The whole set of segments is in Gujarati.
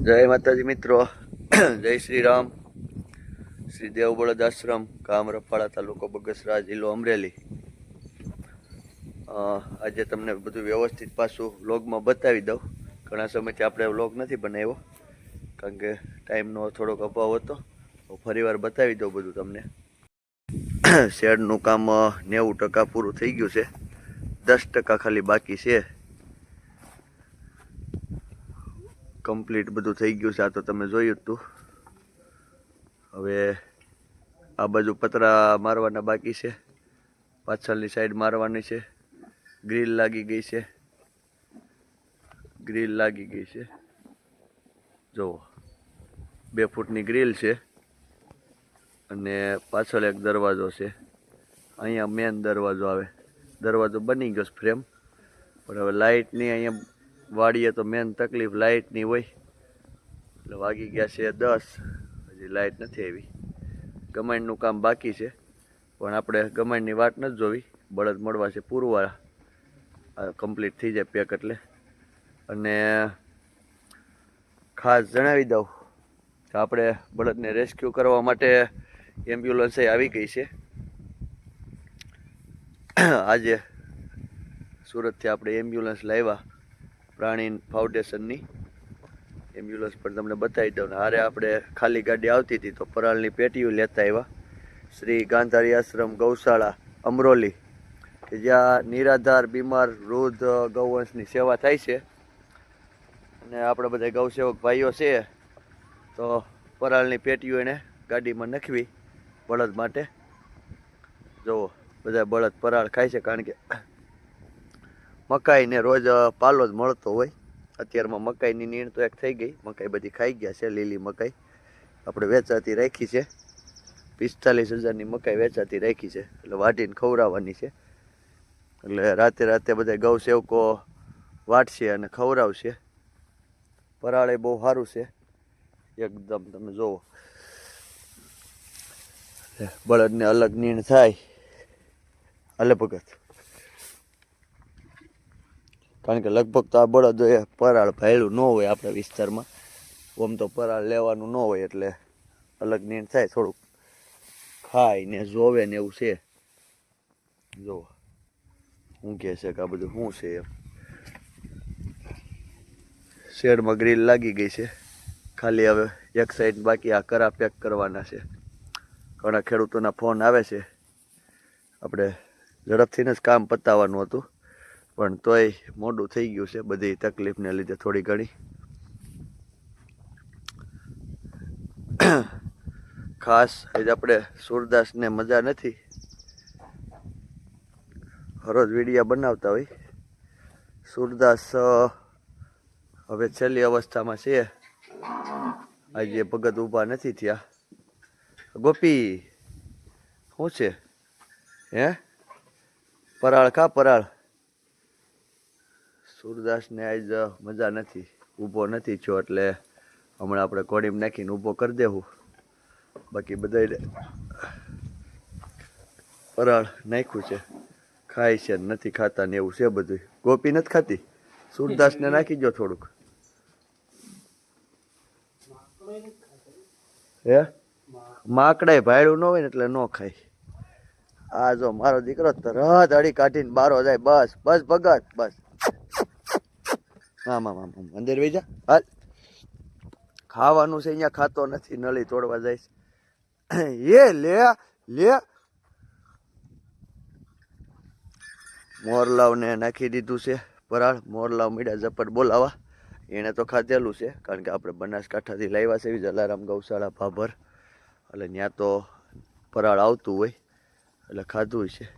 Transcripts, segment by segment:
જય માતાજી મિત્રો. જય શ્રી રામ. શ્રી દેવબળદ આશ્રમ ગામ રફાળા તાલુકો બગસરા જિલ્લો અમરેલી. આજે તમને બધું વ્યવસ્થિત પાછું વ્લોગમાં બતાવી દઉં. ઘણા સમયથી આપણે વ્લોગ નથી બનાવ્યો, કારણ કે ટાઈમનો થોડોક અભાવ હતો. ફરીવાર બતાવી દઉં બધું તમને. શેડનું કામ નેવું ટકા પૂરું થઈ ગયું છે. દસ ટકા ખાલી બાકી છે. કમ્પ્લીટ બધું થઈ ગયું છે. આ તો તમે જોયું હતું હવે આ બાજુ પતરા મારવાના બાકી છે. પાછળની સાઈડ મારવાની છે. ગ્રીલ લાગી ગઈ છે. ગ્રીલ લાગી ગઈ છે. જુઓ. બે ફૂટની ગ્રીલ છે અને પાછળ એક દરવાજો છે. અહીંયા મેન દરવાજો આવે. દરવાજો બની ગયો છે ફ્રેમ પણ હવે લાઇટની અહીંયા વાડીએ તો મેન તકલીફ લાઇટની હોય. એટલે વાગી ગયા છે દસ. હજી લાઇટ નથી આવી. ગમાણનું કામ બાકી છે. પણ આપણે ગમાણની વાટ નથી જોવી. બળદ મળવા છે પૂરવા કમ્પ્લીટ થઈ જાય પેક એટલે. અને ખાસ જણાવી દઉં કે આપણે બળદને રેસ્ક્યુ કરવા માટે એમ્બ્યુલન્સ આવી ગઈ છે. આજે સુરતથી આપણે એમ્બ્યુલન્સ લાવ્યા. પ્રાણી ફાઉન્ડેશનની એમ્બ્યુલન્સ પણ તમને બતાવી દઉં. હારે આપણે ખાલી ગાડી આવતી હતી તો પરાળની પેટીઓ લેતા આવ્યા. શ્રી ગાંધારી આશ્રમ, ગૌશાળા, અમરોલી, કે જ્યાં નિરાધાર, બીમાર, વૃદ્ધ ગૌવંશની સેવા થાય છે. અને આપણે બધા ગૌસેવક ભાઈઓ છે, તો પરાળની પેટીઓ એને ગાડીમાં નખવી બળદ માટે. જુઓ, બધા બળદ પરાળ ખાય છે કારણ કે મકાઈ ને રોજ પાલો જ મળતો હોય. અત્યારમાં મકાઈની નીણ તો એક થઈ ગઈ. મકાઈ બધી ખાઈ ગયા છે, લીલી મકાઈ. આપણે વેચાતી રાખી છે. પિસ્તાલીસ હજારની મકાઈ વેચાતી રાખી છે. એટલે વાટીને ખવડાવવાની છે. એટલે રાતે રાતે બધા ગૌ સેવકો વાટશે અને ખવડાવશે. પરાળે બહુ સારું છે. એકદમ તમે જુઓ. બળદને અલગ નીણ થાય. અલગ ભગત. કારણ કે લગભગ તો આ બળદ એ પરાળ ભરેલું ન હોય આપણા વિસ્તારમાં. ઓમ તો પરાળ લેવાનું ન હોય એટલે અલગ નીણ થાય થોડુંક. ખાય ને જોવે ને એવું છે. જો, શું કહે છે કે આ બધું શું છે એમ. શેડમાં ગ્રીલ લાગી ગઈ છે. ખાલી હવે એક સાઈડ બાકી આ કરા પેક કરવાના છે. ઘણા ખેડૂતોના ફોન આવે છે. આપણે ઝડપથીને જ કામ પતાવવાનું હતું. પણ તોય મોડું થઈ ગયું છે, બધી તકલીફને લીધે થોડી ઘણી. ખાસ આજે આપણે સુરદાસને મજા નથી. હરોજ વિડીયા બનાવતા હોય. સુરદાસ હવે છેલ્લી અવસ્થામાં છે. આજે ભગત ઊભા નથી થયા. ગોપી, શું છે? હે? પરાળ કા પરાળ. સુરદાસને આજ મજા નથી. ઊભો નથી છો એટલે હમણાં આપણે ઘોડીમાં નાખીને ઊભો કરી દેવું. બાકી બધાય પરાળ નાખ્યું છે. ખાય છે નથી ખાતા ને એવું છે બધું ગોપી નથી ખાતી? સૂરદાસને નાખી દો થોડુંક. હે? માકડાય ભાયડું ન હોય ને એટલે ન ખાય. આ જો મારો દીકરો તરત અડી કાઢીને બારો જાય. બસ બસ ભગત, બસ. આમ આમ આમ. અંદર વેજા હાલ. ખાવાનું છે અહીંયા ખાતો નથી, નળી તોડવા જાય છે. એ લે લે. મોરલાવને નાખી દીધું છે. પરાળ, મોરલાવ મીડા ઝપટ બોલાવા. એણે તો ખાધેલું છે, કારણ કે આપણે બનાસકાંઠાથી લાવ્યા છે, એવી જલારામ ગૌશાળા ભાભર. એટલે ત્યાં તો પરાળ આવતું હોય, એટલે ખાધું છે.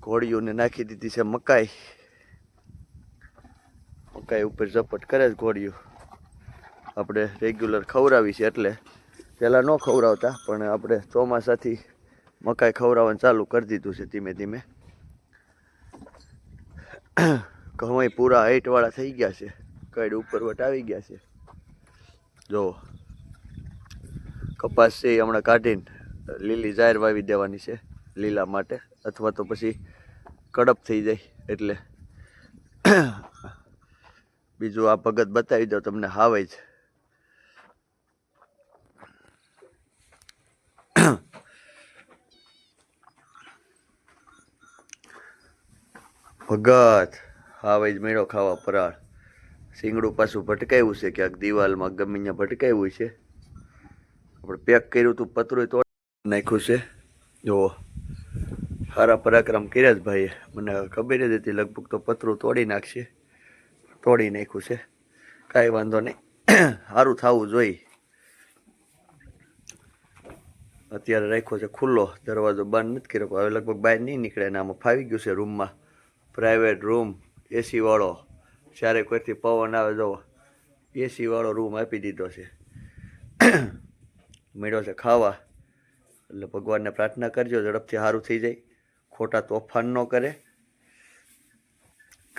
ઘોડીઓને નાખી દીધી છે મકાઈ. મકાઈ ઉપર ઝપટ કરે જ ઘોડીઓ. આપણે રેગ્યુલર ખવડાવી છે એટલે પહેલાં ન ખવડાવતા, પણ આપણે ચોમાસાથી મકાઈ ખવડાવવાનું ચાલુ કરી દીધું છે ધીમે ધીમે. ઘઉં પૂરા હાઈટવાળા થઈ ગયા છે. કઈડ ઉપર વટ આવી ગયા છે. જો, કપાસ છે હમણાં કાઢીને લીલી જાહેર વાવી દેવાની છે, લીલા માટે, અથવા તો પછી કડપ થઈ જાય એટલે બીજું આ ભગત બતાવી દો, તમને હાવે જ ભગત, હાવે જ મેળો ખાવા પરાળ સિંગડું પાછું ભટકાયું છે, ક્યાંક દિવાલમાં ગમે ત્યાં ભટકાયું છે. આપણે પેક કર્યું હતું, પતરું તોડી નાખ્યું છે. જુઓ. સારા પરાક્રમ કર્યા જ ભાઈએ. મને ખબર જ હતી, લગભગ તો પતરું તોડી નાખશે. તોડી નાખ્યું છે. કાંઈ વાંધો નહીં. સારું થવું જોઈએ. અત્યારે રાખ્યો છે ખુલ્લો. દરવાજો બંધ નથી કર્યો. હવે લગભગ બહાર નહીં નીકળે ને આમાં ફાવી ગયું છે રૂમમાં. પ્રાઇવેટ રૂમ એસીવાળો જ્યારે કોઈથી પવન આવે જો એસીવાળો રૂમ આપી દીધો છે. મળ્યો છે ખાવા. એટલે ભગવાનને પ્રાર્થના કરજો. ઝડપથી સારું થઈ જાય. ખોટા તોફાન ન કરે.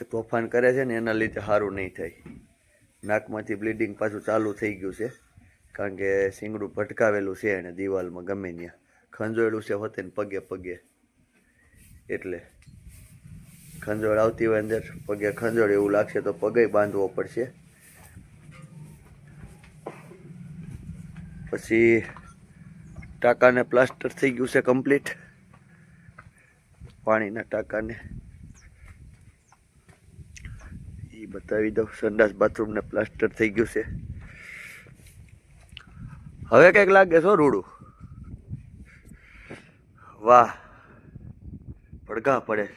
તોફાન કરે છે ને એના લીધે સારું નહીં થાય. નાકમાંથી બ્લીડિંગ પાછું ચાલુ થઈ ગયું છે. કારણ કે શીંગડું ભટકાવેલું છે એને દિવાલમાં ગમે ત્યાં. ખંજોયેલું છે હોતે ને પગે પગે. એટલે ખંજોળ આવતી હોય અંદર પગે ખંજોળ એવું લાગશે તો પગે બાંધવો પડશે. પછી ટાંકાને પ્લાસ્ટર થઈ ગયું છે કમ્પ્લીટ પાણીના ટાંકાને. એ બતાવી દઉં. સંડાસ બાથરૂમને પ્લાસ્ટર થઈ ગયું છે. હવે કંઈક લાગે છો રૂડું. વાહ. પડઘા પડે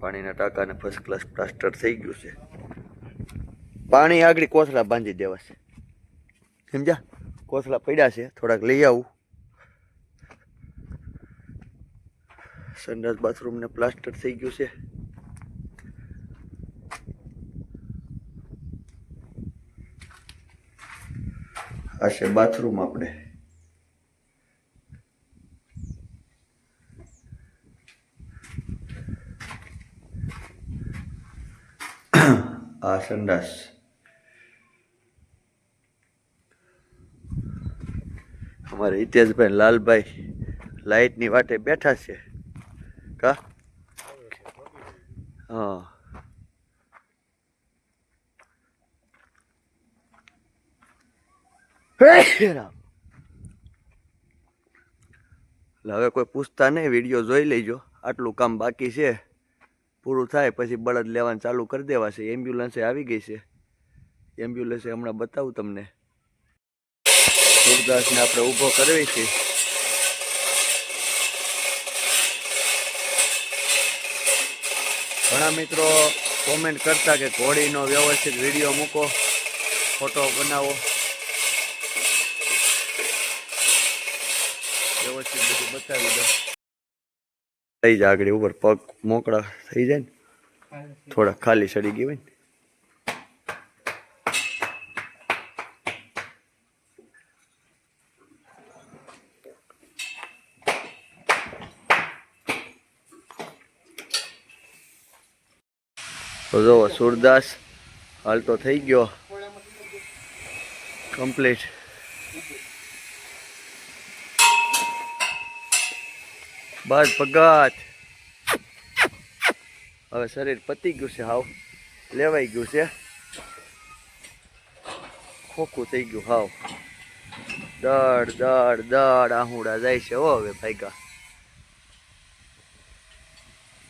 પાણીના ટાંકાને ફર્સ્ટ ક્લાસ પ્લાસ્ટર થઈ ગયું છે. પાણી આગળ કોથળા બાંધી દેવાશે સમજ્યા? કોથળા પડ્યા છે. થોડાક લઈ આવું. સંડાસ બાથરૂમને પ્લાસ્ટર થઈ ગયું છે. આ છે બાથરૂમ આપણે. આ સંડાસ. અમારે હિતેશભાઈ લાલભાઈ લાઇટની વાટે બેઠા છે. કા હા હવે કોઈ પૂછતા નહીં વીડિયો જોઈ લેજો. આટલું કામ બાકી છે. પૂરું થાય પછી બળદ લેવાનું ચાલુ કરી દેવાશે. એમ્બ્યુલન્સે આવી ગઈ છે. એમ્બ્યુલન્સે હમણાં બતાવું તમને. સુરદાસને આપણે ઊભો કરવી છે. ઘણા મિત્રો કોમેન્ટ કરતા કે ઘોડીનો વ્યવસ્થિત વીડિયો મૂકો ફોટો બનાવો. વ્યવસ્થિત બધું બતાવી દો. થઈ જાય આગળ ઉપર પગ મોકળા થઈ જાય ને? થોડા ખાલી સડી ગઈ હોય ને? જો, સુરદાસ હાલ તો થઈ ગયો. કમ્પ્લીટ બસ પગાત હવે શરીર પતી ગયું છે હાવ. લેવાઈ ગયું છે. ખોખું થઈ ગયું હાવ. દડ દડ દડ આહુડા જાય છે હો હવે ભાઈકા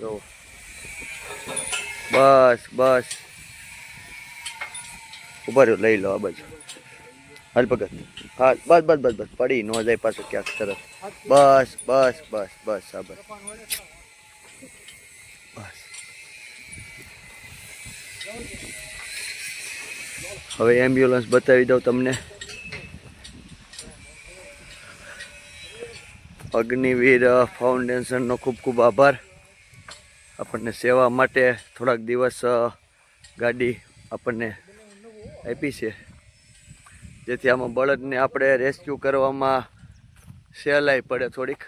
જો. બસ બસ. ઊભા રહ્યો, લઈ લો આ બાજુ. હાલ ભગત હા બસ બસ બસ બસ. પડી, ન જાય પાછું ક્યાંક તરત. બસ બસ બસ બસ, આ બસ બસ. હવે એમ્બ્યુલન્સ બતાવી દઉં તમને. અગ્નિવીર ફાઉન્ડેશનનો ખૂબ ખૂબ આભાર. આપણને સેવા માટે થોડાક દિવસ ગાડી આપણને આપી છે. જેથી આમાં બળદને આપણે રેસ્ક્યુ કરવામાં સહેલાઈ પડે થોડીક.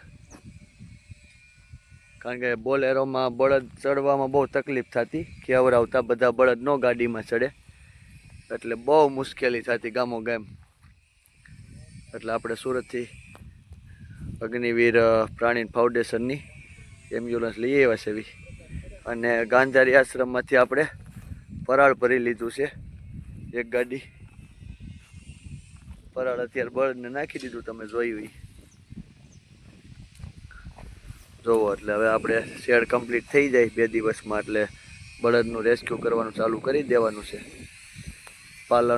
કારણ કે બોલેરોમાં બળદ ચડવામાં બહુ તકલીફ થતી ખેવરાવતા બધા બળદ નો ગાડીમાં ચડે. એટલે બહુ મુશ્કેલી થતી ગામો ગામ. એટલે આપણે સુરતથી અગ્નિવીર પ્રાણી ફાઉન્ડેશનની એમ્બ્યુલન્સ લઈ આવ્યા છે. એવી અને ગાંધારી આશ્રમમાંથી આપણે પરાળ ભરી લીધું છે. એક ગાડી. પરાળ અત્યારે બળદને નાખી દીધું, તમે જોયું. જોવો, એટલે હવે આપણે શેડ કમ્પ્લીટ થઈ જાય બે દિવસમાં, એટલે બળદનું રેસ્ક્યુ કરવાનું ચાલુ કરી દેવાનું છે. પાલનનું